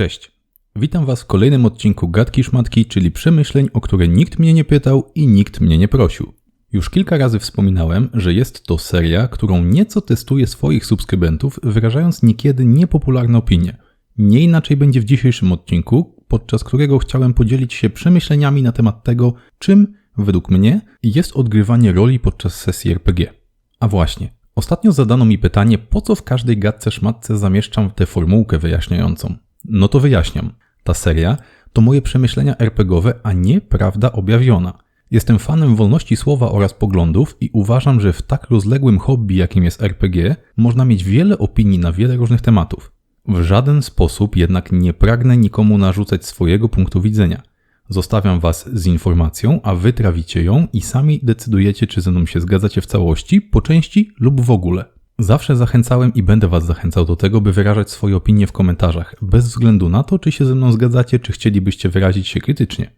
Cześć. Witam Was w kolejnym odcinku Gadki Szmatki, czyli przemyśleń, o które nikt mnie nie pytał i nikt mnie nie prosił. Już kilka razy wspominałem, że jest to seria, którą nieco testuję swoich subskrybentów, wyrażając niekiedy niepopularne opinie. Nie inaczej będzie w dzisiejszym odcinku, podczas którego chciałem podzielić się przemyśleniami na temat tego, czym, według mnie, jest odgrywanie roli podczas sesji RPG. A właśnie, ostatnio zadano mi pytanie, po co w każdej gadce szmatce zamieszczam tę formułkę wyjaśniającą. No to wyjaśniam. Ta seria to moje przemyślenia RPGowe, a nie prawda objawiona. Jestem fanem wolności słowa oraz poglądów i uważam, że w tak rozległym hobby, jakim jest RPG, można mieć wiele opinii na wiele różnych tematów. W żaden sposób jednak nie pragnę nikomu narzucać swojego punktu widzenia. Zostawiam Was z informacją, a Wy trawicie ją i sami decydujecie, czy ze mną się zgadzacie w całości, po części lub w ogóle. Zawsze zachęcałem i będę Was zachęcał do tego, by wyrażać swoje opinie w komentarzach, bez względu na to, czy się ze mną zgadzacie, czy chcielibyście wyrazić się krytycznie.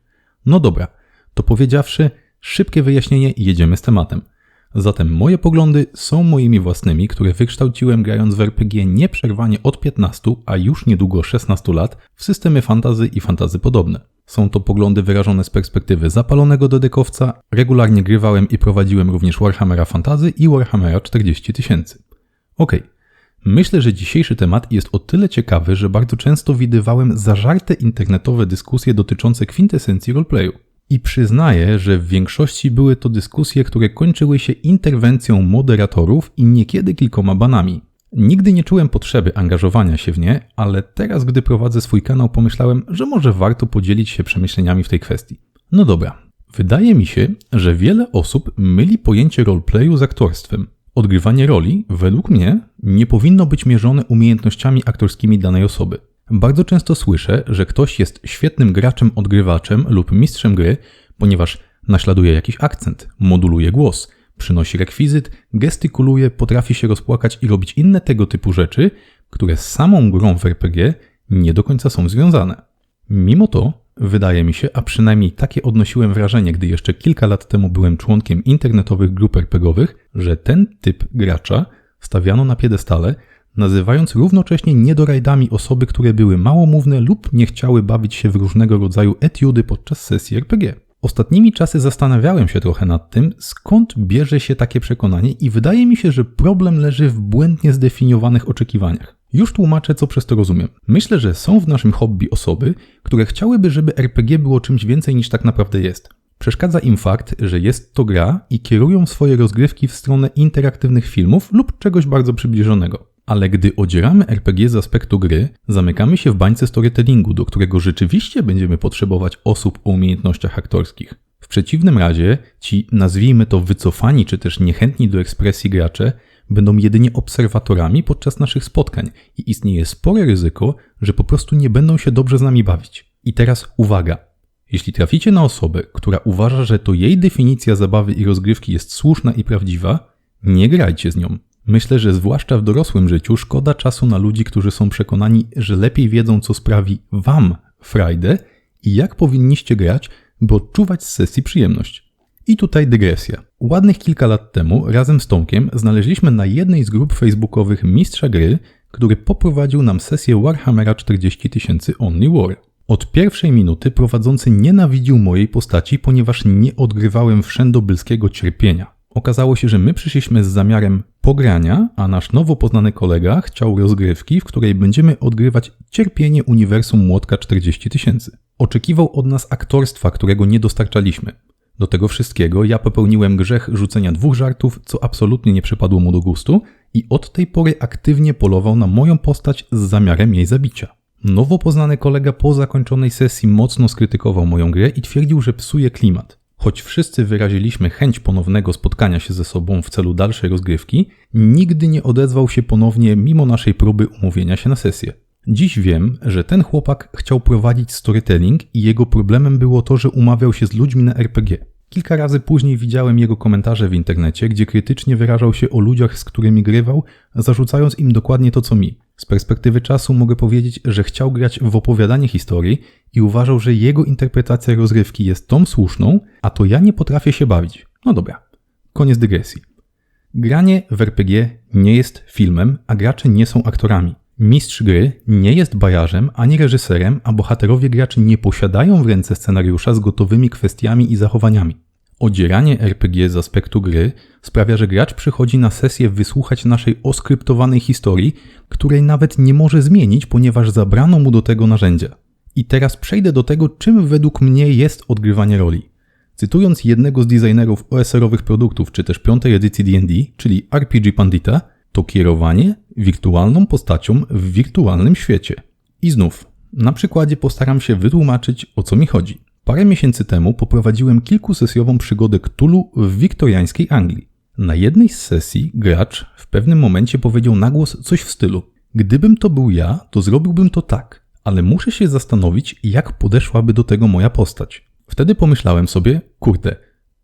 No dobra, to powiedziawszy, szybkie wyjaśnienie i jedziemy z tematem. Zatem moje poglądy są moimi własnymi, które wykształciłem grając w RPG nieprzerwanie od 15, a już niedługo 16 lat w systemy fantazy i fantazy podobne. Są to poglądy wyrażone z perspektywy zapalonego dodekowca, regularnie grywałem i prowadziłem również Warhammera Fantazy i Warhammera 40 tysięcy. Okej. Okay. Myślę, że dzisiejszy temat jest o tyle ciekawy, że bardzo często widywałem zażarte internetowe dyskusje dotyczące kwintesencji roleplayu. I przyznaję, że w większości były to dyskusje, które kończyły się interwencją moderatorów i niekiedy kilkoma banami. Nigdy nie czułem potrzeby angażowania się w nie, ale teraz, gdy prowadzę swój kanał, pomyślałem, że może warto podzielić się przemyśleniami w tej kwestii. No dobra. Wydaje mi się, że wiele osób myli pojęcie roleplayu z aktorstwem. Odgrywanie roli, według mnie, nie powinno być mierzone umiejętnościami aktorskimi danej osoby. Bardzo często słyszę, że ktoś jest świetnym graczem, odgrywaczem lub mistrzem gry, ponieważ naśladuje jakiś akcent, moduluje głos, przynosi rekwizyt, gestykuluje, potrafi się rozpłakać i robić inne tego typu rzeczy, które z samą grą w RPG nie do końca są związane. Mimo to, wydaje mi się, a przynajmniej takie odnosiłem wrażenie, gdy jeszcze kilka lat temu byłem członkiem internetowych grup RPGowych, że ten typ gracza stawiano na piedestale, nazywając równocześnie niedorajdami osoby, które były małomówne lub nie chciały bawić się w różnego rodzaju etiudy podczas sesji RPG. Ostatnimi czasy zastanawiałem się trochę nad tym, skąd bierze się takie przekonanie i wydaje mi się, że problem leży w błędnie zdefiniowanych oczekiwaniach. Już tłumaczę, co przez to rozumiem. Myślę, że są w naszym hobby osoby, które chciałyby, żeby RPG było czymś więcej niż tak naprawdę jest. Przeszkadza im fakt, że jest to gra i kierują swoje rozgrywki w stronę interaktywnych filmów lub czegoś bardzo przybliżonego. Ale gdy odzieramy RPG z aspektu gry, zamykamy się w bańce storytellingu, do którego rzeczywiście będziemy potrzebować osób o umiejętnościach aktorskich. W przeciwnym razie ci, nazwijmy to wycofani czy też niechętni do ekspresji gracze, będą jedynie obserwatorami podczas naszych spotkań i istnieje spore ryzyko, że po prostu nie będą się dobrze z nami bawić. I teraz uwaga. Jeśli traficie na osobę, która uważa, że to jej definicja zabawy i rozgrywki jest słuszna i prawdziwa, nie grajcie z nią. Myślę, że zwłaszcza w dorosłym życiu szkoda czasu na ludzi, którzy są przekonani, że lepiej wiedzą, co sprawi Wam frajdę i jak powinniście grać, by odczuwać z sesji przyjemność. I tutaj dygresja. Ładnych kilka lat temu razem z Tomkiem znaleźliśmy na jednej z grup facebookowych mistrza gry, który poprowadził nam sesję Warhammera 40 tysięcy Only War. Od pierwszej minuty prowadzący nienawidził mojej postaci, ponieważ nie odgrywałem wszędobylskiego cierpienia. Okazało się, że my przyszliśmy z zamiarem pogrania, a nasz nowo poznany kolega chciał rozgrywki, w której będziemy odgrywać cierpienie uniwersum Młotka 40 tysięcy. Oczekiwał od nas aktorstwa, którego nie dostarczaliśmy. Do tego wszystkiego ja popełniłem grzech rzucenia dwóch żartów, co absolutnie nie przypadło mu do gustu i od tej pory aktywnie polował na moją postać z zamiarem jej zabicia. Nowo poznany kolega po zakończonej sesji mocno skrytykował moją grę i twierdził, że psuje klimat. Choć wszyscy wyraziliśmy chęć ponownego spotkania się ze sobą w celu dalszej rozgrywki, nigdy nie odezwał się ponownie mimo naszej próby umówienia się na sesję. Dziś wiem, że ten chłopak chciał prowadzić storytelling i jego problemem było to, że umawiał się z ludźmi na RPG. Kilka razy później widziałem jego komentarze w internecie, gdzie krytycznie wyrażał się o ludziach, z którymi grywał, zarzucając im dokładnie to co mi. Z perspektywy czasu mogę powiedzieć, że chciał grać w opowiadanie historii i uważał, że jego interpretacja rozrywki jest tą słuszną, a to ja nie potrafię się bawić. No dobra, koniec dygresji. Granie w RPG nie jest filmem, a gracze nie są aktorami. Mistrz gry nie jest bajarzem ani reżyserem, a bohaterowie graczy nie posiadają w ręce scenariusza z gotowymi kwestiami i zachowaniami. Odzieranie RPG z aspektu gry sprawia, że gracz przychodzi na sesję wysłuchać naszej oskryptowanej historii, której nawet nie może zmienić, ponieważ zabrano mu do tego narzędzia. I teraz przejdę do tego, czym według mnie jest odgrywanie roli. Cytując jednego z designerów OSR-owych produktów, czy też piątej edycji D&D, czyli RPG Pandita, to kierowanie wirtualną postacią w wirtualnym świecie. I znów, na przykładzie postaram się wytłumaczyć, o co mi chodzi. Parę miesięcy temu poprowadziłem kilkusesjową przygodę Cthulhu w wiktoriańskiej Anglii. Na jednej z sesji gracz w pewnym momencie powiedział na głos coś w stylu: Gdybym to był ja, to zrobiłbym to tak, ale muszę się zastanowić, jak podeszłaby do tego moja postać. Wtedy pomyślałem sobie: Kurde,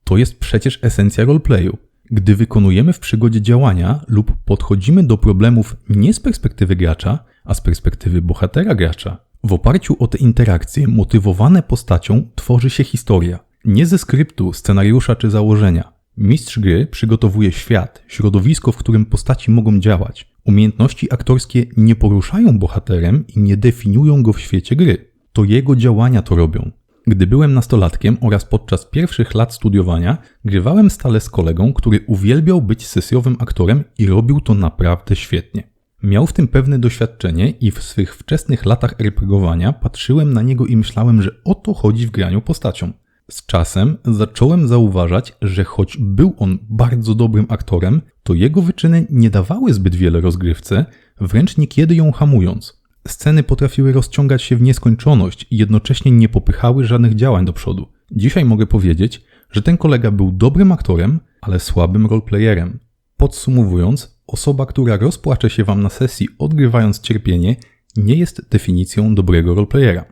to jest przecież esencja roleplayu. Gdy wykonujemy w przygodzie działania lub podchodzimy do problemów nie z perspektywy gracza, a z perspektywy bohatera gracza, w oparciu o te interakcje motywowane postacią tworzy się historia. Nie ze skryptu, scenariusza czy założenia. Mistrz gry przygotowuje świat, środowisko, w którym postaci mogą działać. Umiejętności aktorskie nie poruszają bohaterem i nie definiują go w świecie gry. To jego działania to robią. Gdy byłem nastolatkiem oraz podczas pierwszych lat studiowania, grywałem stale z kolegą, który uwielbiał być sesjowym aktorem i robił to naprawdę świetnie. Miał w tym pewne doświadczenie i w swych wczesnych latach RPGowania patrzyłem na niego i myślałem, że o to chodzi w graniu postacią. Z czasem zacząłem zauważać, że choć był on bardzo dobrym aktorem, to jego wyczyny nie dawały zbyt wiele rozgrywce, wręcz niekiedy ją hamując. Sceny potrafiły rozciągać się w nieskończoność i jednocześnie nie popychały żadnych działań do przodu. Dzisiaj mogę powiedzieć, że ten kolega był dobrym aktorem, ale słabym roleplayerem. Podsumowując, osoba, która rozpłacze się wam na sesji odgrywając cierpienie, nie jest definicją dobrego roleplayera.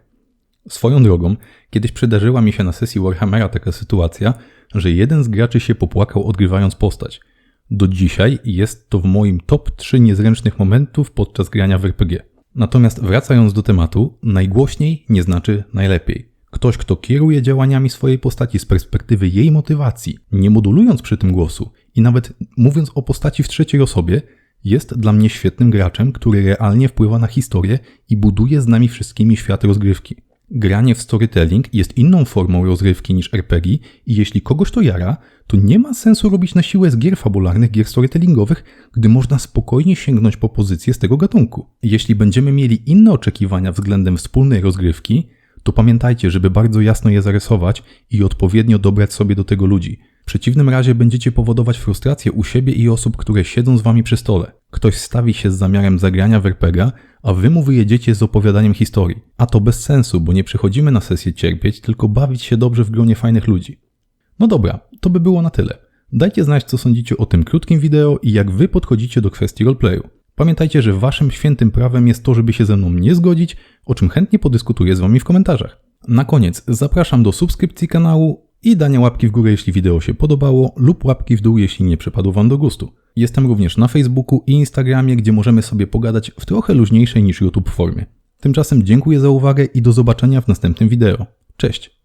Swoją drogą, kiedyś przydarzyła mi się na sesji Warhammera taka sytuacja, że jeden z graczy się popłakał odgrywając postać. Do dzisiaj jest to w moim top 3 niezręcznych momentów podczas grania w RPG. Natomiast wracając do tematu, najgłośniej nie znaczy najlepiej. Ktoś, kto kieruje działaniami swojej postaci z perspektywy jej motywacji, nie modulując przy tym głosu i nawet mówiąc o postaci w trzeciej osobie, jest dla mnie świetnym graczem, który realnie wpływa na historię i buduje z nami wszystkimi świat rozgrywki. Granie w storytelling jest inną formą rozrywki niż RPG i jeśli kogoś to jara, to nie ma sensu robić na siłę z gier fabularnych, gier storytellingowych, gdy można spokojnie sięgnąć po pozycję z tego gatunku. Jeśli będziemy mieli inne oczekiwania względem wspólnej rozgrywki, to pamiętajcie, żeby bardzo jasno je zarysować i odpowiednio dobrać sobie do tego ludzi. W przeciwnym razie będziecie powodować frustrację u siebie i osób, które siedzą z wami przy stole. Ktoś stawi się z zamiarem zagrania w RPG, a wy mu wyjedziecie z opowiadaniem historii. A to bez sensu, bo nie przychodzimy na sesję cierpieć, tylko bawić się dobrze w gronie fajnych ludzi. No dobra, to by było na tyle. Dajcie znać, co sądzicie o tym krótkim wideo i jak wy podchodzicie do kwestii roleplayu. Pamiętajcie, że waszym świętym prawem jest to, żeby się ze mną nie zgodzić, o czym chętnie podyskutuję z wami w komentarzach. Na koniec zapraszam do subskrypcji kanału i dania łapki w górę, jeśli wideo się podobało, lub łapki w dół, jeśli nie przypadło wam do gustu. Jestem również na Facebooku i Instagramie, gdzie możemy sobie pogadać w trochę luźniejszej niż YouTube formie. Tymczasem dziękuję za uwagę i do zobaczenia w następnym wideo. Cześć!